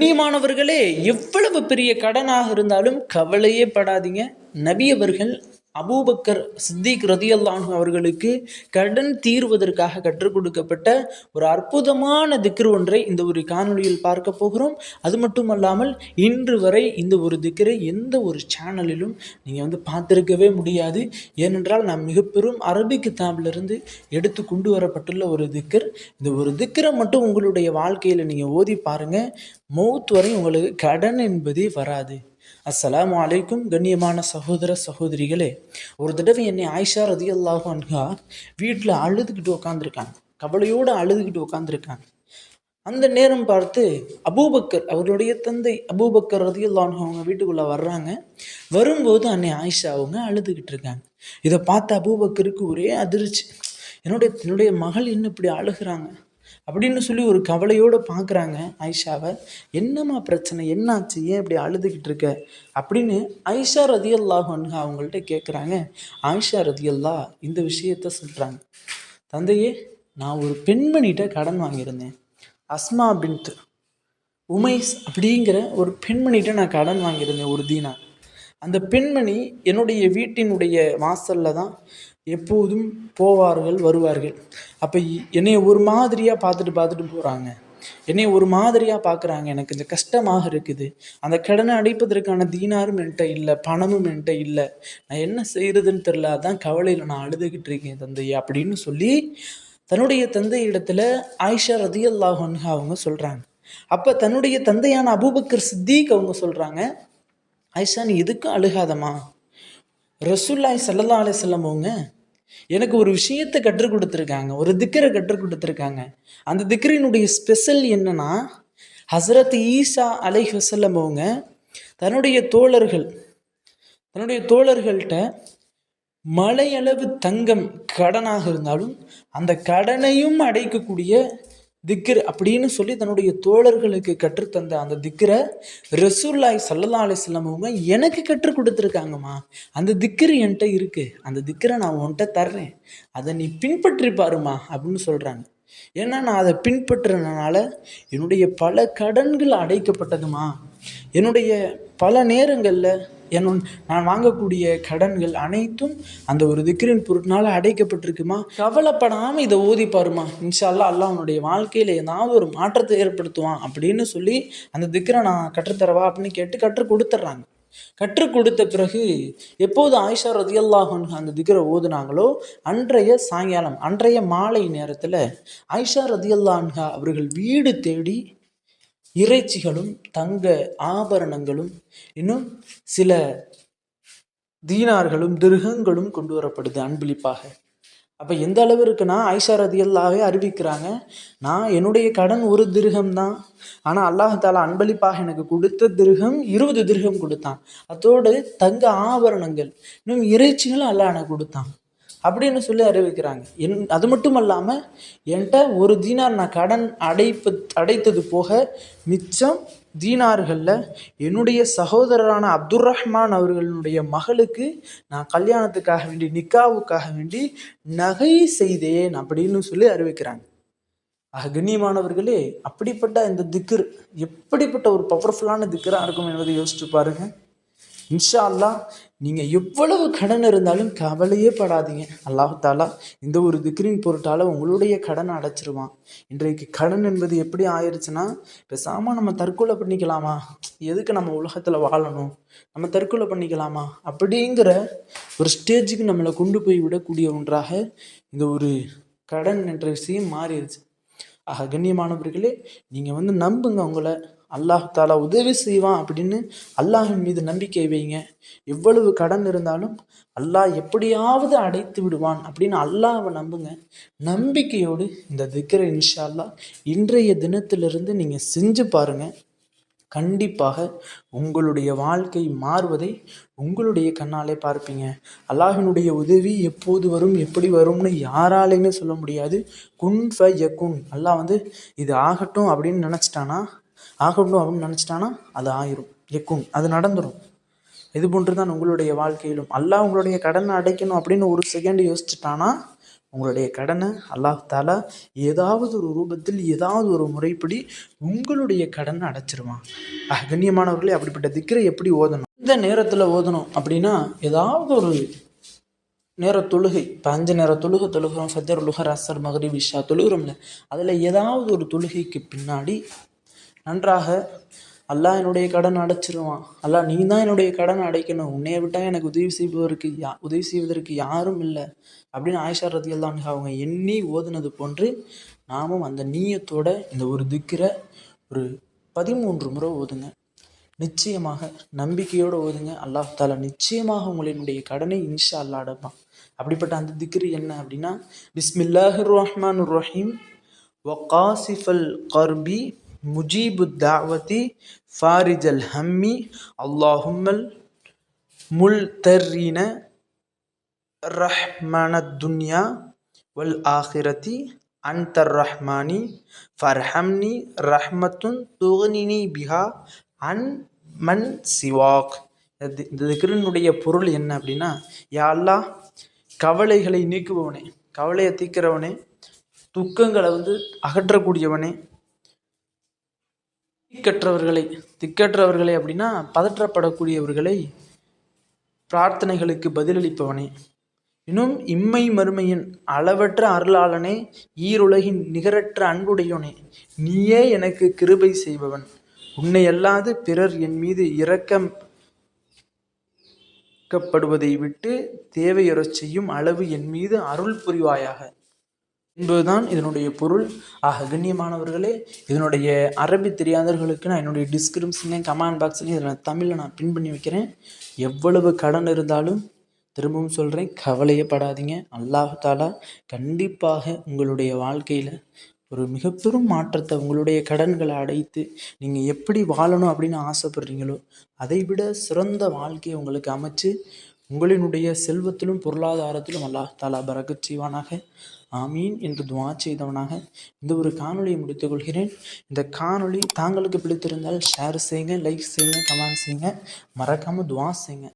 கண்ணியமானவர்களே எவ்வளவு பெரிய கடனாக இருந்தாலும் கவலையே படாதீங்க. நபி அவர்கள் அபூபக்கர் சித்திக் ரதியல்லான் அவர்களுக்கு கடன் தீர்வதற்காக கற்றுக் கொடுக்கப்பட்ட ஒரு அற்புதமான திக்ரு ஒன்றை இந்த ஒரு காணொளியில் பார்க்க போகிறோம். அது மட்டுமல்லாமல் இன்று வரை இந்த ஒரு திக்கரை எந்த ஒரு சேனலிலும் நீங்கள் வந்து பார்த்துருக்கவே முடியாது. ஏனென்றால் நான் மிக பெரும் அரபிக் கிதாபிலிருந்து எடுத்து கொண்டு வரப்பட்டுள்ள ஒரு திக்கர் இந்த ஒரு திக்கரை மட்டும் உங்களுடைய வாழ்க்கையில் நீங்கள் ஓதி பாருங்கள் மௌத் வரை உங்களுக்கு கடன் என்பதே வராது. அஸ்ஸலாம் அலைக்கும் கண்ணியமான சகோதர சகோதரிகளே ஒரு தடவை என்னை ஆயிஷா ரதி அல்லாஹு அன்ஹா வீட்டில் அழுதுகிட்டு உட்காந்துருக்காங்க கவலையோடு அழுதுகிட்டு உட்காந்துருக்காங்க அந்த நேரம் பார்த்து அபூபக்கர் அவருடைய தந்தை அபூபக்கர் ரதி அல்லாஹு அவங்க வீட்டுக்குள்ளே வர்றாங்க. வரும்போது அன்னை ஆயிஷா அவங்க அழுதுகிட்டு இருக்காங்க. இதை பார்த்து அபூபக்கருக்கு ஒரே அதிர்ச்சி. என்னுடைய என்னுடைய மகள் என்ன இப்படி அழுகிறாங்க. அப்படின்னு சொல்லி ஒரு கவலையோடு பார்க்குறாங்க ஆயிஷாவை. என்னம்மா பிரச்சனை? என்னாச்சு? ஏன் இப்படி அழுதுகிட்டு இருக்க? அப்படின்னு ஆயிஷா ரதியல்லாஹு அன்ஹா அவங்கள்ட்ட கேட்குறாங்க ஆயிஷா ரதியல்லா இந்த விஷயத்த சொல்கிறாங்க தந்தையே நான் ஒரு பெண்மணிகிட்ட கடன் வாங்கியிருந்தேன். அஸ்மா பின்த் உமைஸ் அப்படிங்கிற ஒரு பெண்மணிகிட்ட நான் கடன் வாங்கியிருந்தேன் ஒரு தீனா. அந்த பெண்மணி என்னுடைய வீட்டினுடைய வாசலில் தான் எப்போதும் போவார்கள் வருவார்கள். அப்போ என்னைய ஒரு மாதிரியாக பார்த்துட்டு பார்த்துட்டு போகிறாங்க என்னை ஒரு மாதிரியாக பார்க்குறாங்க. எனக்கு இந்த கஷ்டமாக இருக்குது. அந்த கடனை அடைப்பதற்கான தீனாரும் என்கிட்ட இல்லை பணமும் என்கிட்ட இல்லை. நான் என்ன செய்கிறதுன்னு தெரில அதான் கவலையில் நான் அழுதுகிட்டு இருக்கேன் தந்தையை அப்படின்னு சொல்லி தன்னுடைய தந்தை இடத்துல ஆயிஷா ரதியல்லாஹன்ஹா அவங்க சொல்கிறாங்க அப்போ தன்னுடைய தந்தையான அபூபக்கர் சித்திக் அவங்க சொல்கிறாங்க ஆயிஷா நீ எதுக்கும் அழுகாதம்மா. ரசூல்லாய் சல்லல்லா அலிசல்லம் செல்லமோங்க எனக்கு ஒரு விஷயத்தை கற்றுக் கொடுத்துருக்காங்க ஒரு திக்கரை கற்றுக் கொடுத்துருக்காங்க. அந்த திக்கரினுடைய ஸ்பெஷல் என்னன்னா ஹசரத் ஈசா அலை வசல்லம் அவங்க தன்னுடைய தோழர்கள் தன்னுடைய தோழர்கள்ட்ட மலையளவு தங்கம் கடனாக இருந்தாலும் அந்த கடனையும் அடைக்கக்கூடிய திக்ர் அப்படின்னு சொல்லி தன்னுடைய தோழர்களுக்கு கற்றுத்தந்த அந்த திக்கரை ரசூல்லாய் சல்லல்லா அலிஸ்லாம் அவங்க எனக்கு கற்றுக் கொடுத்துருக்காங்கம்மா. அந்த திக்கர் என்கிட்ட இருக்குது அந்த திக்கரை நான் உன்கிட்ட தர்றேன். அதை நீ பின்பற்றி பாருமா அப்படின்னு சொல்கிறாங்க ஏன்னா நான் அதை பின்பற்றுறதுனால என்னுடைய பல கடன்கள் அடைக்கப்பட்டதுமா என்னுடைய பல நேரங்களில் என்னுன் நான் வாங்கக்கூடிய கடன்கள் அனைத்தும் அந்த ஒரு திக்ரின் பொருட்னால அடைக்கப்பட்டிருக்குமா? கவலைப்படாமல் இதை ஓதி பாருமா. இன்ஷால்லா அல்லாஹ் அவனுடைய வாழ்க்கையில் ஏதாவது ஒரு மாற்றத்தை ஏற்படுத்துவான் அப்படின்னு சொல்லி அந்த திக்ரை நான் கற்றுத்தரவா அப்படின்னு கேட்டு கற்றுக் கொடுத்துட்றாங்க கற்றுக் கொடுத்த பிறகு எப்போது ஆயிஷா ரதியல்லாஹன் அந்த திகரை ஓதுனாங்களோ அன்றைய சாயங்காலம் அன்றைய மாலை நேரத்தில் ஆயிஷா ரதியல்லான்ஹா அவர்கள் வீடு தேடி இறைச்சிகளும் தங்க ஆபரணங்களும் இன்னும் சில தீனார்களும் திருகங்களும் கொண்டு வரப்படுது அன்பளிப்பாக அப்போ எந்த அளவு இருக்குன்னா ஐஷா அறிவிக்கிறாங்க? நான் என்னுடைய கடன் ஒரு திருகம் தான். ஆனால் அல்லாஹால அன்பளிப்பாக எனக்கு கொடுத்த திருகம் இருபது திருகம் கொடுத்தான். அதோடு தங்க ஆபரணங்கள் இன்னும் இறைச்சிகளும் அல்லாஹ் எனக்கு கொடுத்தான். அப்படின்னு சொல்லி அறிவிக்கிறாங்க. என் அது மட்டும் இல்லாமல் என்கிட்ட ஒரு தீனார் நான் கடன் அடைப்பு அடைத்தது போக மிச்சம் தீனார்களில் என்னுடைய சகோதரரான அப்துல் ரஹ்மான் அவர்களுடைய மகளுக்கு நான் கல்யாணத்துக்காக வேண்டி நிக்காவுக்காக வேண்டி நகை செய்தேன் அப்படின்னு சொல்லி அறிவிக்கிறாங்க. ஆக கண்ணியமானவர்களே அப்படிப்பட்ட இந்த திக்கர் எப்படிப்பட்ட ஒரு பவர்ஃபுல்லான திக்கராக இருக்கும் என்பதை யோசிச்சு பாருங்கள் இன்ஷா அல்லா நீங்கள் எவ்வளவு கடன் இருந்தாலும் கவலையே படாதீங்க. அல்லாஹாலா இந்த ஒரு திக்ரின் பொருட்டால் உங்களுடைய கடனை அடைச்சிருவான். இன்றைக்கு கடன் என்பது எப்படி ஆயிடுச்சுன்னா பேசாமல் நம்ம தற்கொலை பண்ணிக்கலாமா? எதுக்கு நம்ம உலகத்தில் வாழணும்? நம்ம தற்கொலை பண்ணிக்கலாமா? அப்படிங்கிற ஒரு ஸ்டேஜுக்கு நம்மளை கொண்டு போய் விடக்கூடிய ஒன்றாக இந்த ஒரு கடன் என்ற விஷயம் மாறிடுச்சு. ஆக கண்ணியமானவர்களே நீங்கள் வந்து நம்புங்க உங்களை. அல்லாஹ் தாலா உதவி செய்வான் அப்படின்னு அல்லாஹின் மீது நம்பிக்கை வைங்க. எவ்வளவு கடன் இருந்தாலும் அல்லாஹ் எப்படியாவது அடைத்து விடுவான் அப்படின்னு அல்லாஹை நம்புங்க. நம்பிக்கையோடு இந்த திக்கரை இன்ஷா அல்லா இன்றைய தினத்திலிருந்து நீங்கள் செஞ்சு பாருங்கள் கண்டிப்பாக உங்களுடைய வாழ்க்கை மாறுவதை உங்களுடைய கண்ணாலே பார்ப்பீங்க. அல்லாஹினுடைய உதவி எப்போது வரும் எப்படி வரும்னு யாராலையுமே சொல்ல முடியாது. குன் ஃப யக்குன் அல்லாஹ் வந்து இது ஆகட்டும் அப்படின்னு நினச்சிட்டானா? ஆகணும் அப்படின்னு நினச்சிட்டானா? அது ஆயிரும் எக்கும் அது நடந்துடும் இது போன்று தான் உங்களுடைய வாழ்க்கையிலும். அல்லாஹ் உங்களுடைய கடனை அடைக்கணும் அப்படின்னு ஒரு செகண்ட் யோசிச்சுட்டானா? உங்களுடைய கடனை அல்லாஹ் தாலா ஏதாவது ஒரு ரூபத்தில் ஏதாவது ஒரு முறைப்படி உங்களுடைய கடனை அடைச்சிருவான். ஆக, கண்ணியமானவர்களே அப்படிப்பட்ட திக்கரை எப்படி ஓதணும்? இந்த நேரத்தில் ஓதணும் அப்படின்னா ஏதாவது ஒரு நேர தொழுகை. இப்போ அஞ்சு நேர தொழுகை தொழுகிறோம். ஃபஜர் லுஹர் அசர் மகரி விஷா தொழுகிறோம்ல. அதில் ஏதாவது ஒரு தொழுகைக்கு பின்னாடி நன்றாக அல்லாஹ் என்னுடைய கடன் அடைச்சிருவான். அல்லாஹ் நீ தான் என்னுடைய கடன் அடைக்கணும். உன்னைய விட்டால் எனக்கு உதவி செய்பவருக்கு யா உதவி செய்வதற்கு யாரும் இல்லை. அப்படின்னு ஆயிஷா தான் அவங்க எண்ணி ஓதுனது போன்று நாமும் அந்த நீயத்தோட இந்த ஒரு திக்கிற ஒரு பதிமூன்று முறை ஓதுங்க. நிச்சயமாக நம்பிக்கையோடு ஓதுங்க. அல்லாஹ் தாலா நிச்சயமாக உங்களினுடைய கடனை இன்ஷா அல்லாஹ் அடைப்பான். அப்படிப்பட்ட அந்த திக்ரு என்ன அப்படின்னா பிஸ்மில்லாஹிர் ரஹ்மான் ரஹீம் வகாசிஃபல் கர்பி முஜீபு தாவதி ஃபாரிஜல் ஹம்மி. அல்லாஹும்மல் முல் தர்ரீன ரஹ்மனத் துன்யா வல் ஆஹிரதி அன்தர் ரஹ்மானி ஃபர்ஹம்னி ரஹ்மத்துன் துகனினி பிஹா அன் மன் சிவாக். இது- இந்த திக்ரினுடைய பொருள் என்ன அப்படின்னா யாழ்லா கவலைகளை நீக்குபவனே கவலையை தீக்கிறவனே துக்கங்களை வந்து அகற்றக்கூடியவனே திக்கற்றவர்களை திக்கற்றவர்களை அப்படின்னா பதற்றப்படக்கூடியவர்களை பிரார்த்தனைகளுக்கு பதிலளிப்பவனே. இன்னும் இம்மை மறுமையின் அளவற்ற அருளாளனே ஈருலகின் நிகரற்ற அன்புடையோனே நீயே எனக்கு கிருபை செய்பவன். உன்னை அல்லாது பிறர் என் மீது இரக்கப்படுவதை விட்டு தேவையுறச் செய்யும் அளவு என் மீது அருள் புரிவாயாக. என்பதுதான் இதனுடைய பொருள். ஆக கண்ணியமானவர்களே இதனுடைய அரபி தெரியாதவர்களுக்கு நான் என்னுடைய டிஸ்கிரிப்ஷன்லையும் கமெண்ட் பாக்ஸ்லையும் இதில் தமிழில் நான் பின் பண்ணி வைக்கிறேன். எவ்வளவு கடன் இருந்தாலும் திரும்பவும் சொல்கிறேன் கவலையப்படாதீங்க. படாதீங்க தாலா கண்டிப்பாக உங்களுடைய வாழ்க்கையில் ஒரு மிகப்பெரும் மாற்றத்தை உங்களுடைய கடன்களை அடைத்து நீங்கள் எப்படி வாழணும் அப்படின்னு ஆசைப்படுறீங்களோ அதை விட சிறந்த வாழ்க்கையை உங்களுக்கு அமைச்சு உங்களினுடைய செல்வத்திலும் பொருளாதாரத்திலும் அல்லாஹ் தாலா பரக்கத் செய்வானாக. ஆமீன் என்று துவா செய்தவனாக. இந்த ஒரு காணொலியை முடித்துக் கொள்கிறேன். இந்த காணொளி தாங்களுக்கு பிடித்திருந்தால் ஷேர் செய்யுங்க லைக் செய்யுங்க கமெண்ட் செய்யுங்க. மறக்காமல் துவா செய்யுங்க.